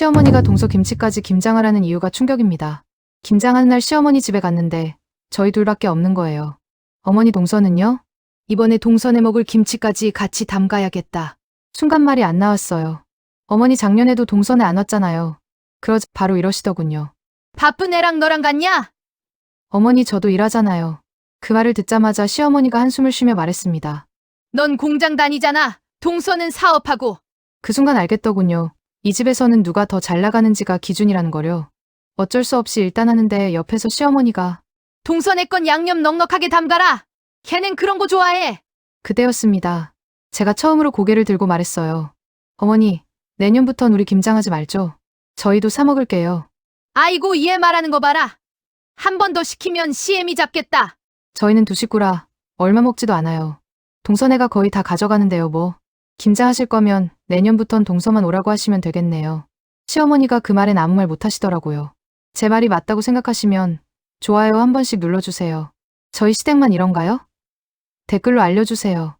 시어머니가 동서 김치까지 김장하라는 이유가 충격입니다. 김장하는 날 시어머니 집에 갔는데 저희 둘밖에 없는 거예요. 어머니 동서는요? 이번에 동선에 먹을 김치까지 같이 담가야겠다. 순간 말이 안 나왔어요. 어머니 작년에도 동선에 안 왔잖아요. 그러자 바로 이러시더군요. 바쁜 애랑 너랑 같냐? 어머니 저도 일하잖아요. 그 말을 듣자마자 시어머니가 한숨을 쉬며 말했습니다. 넌 공장 다니잖아. 동서는 사업하고. 그 순간 알겠더군요. 이 집에서는 누가 더 잘 나가는지가 기준이라는 거려. 어쩔 수 없이 일단 하는데 옆에서 시어머니가 동서네 건 양념 넉넉하게 담가라. 걔는 그런 거 좋아해. 그때였습니다. 제가 처음으로 고개를 들고 말했어요. 어머니, 내년부턴 우리 김장하지 말죠. 저희도 사 먹을게요. 아이고 얘 말하는 거 봐라. 한 번 더 시키면 CM이 잡겠다. 저희는 두 식구라 얼마 먹지도 않아요. 동선애가 거의 다 가져가는데요, 뭐. 김장하실 거면 내년부턴 동서만 오라고 하시면 되겠네요. 시어머니가 그 말엔 아무 말 못 하시더라고요. 제 말이 맞다고 생각하시면 좋아요 한 번씩 눌러주세요. 저희 시댁만 이런가요? 댓글로 알려주세요.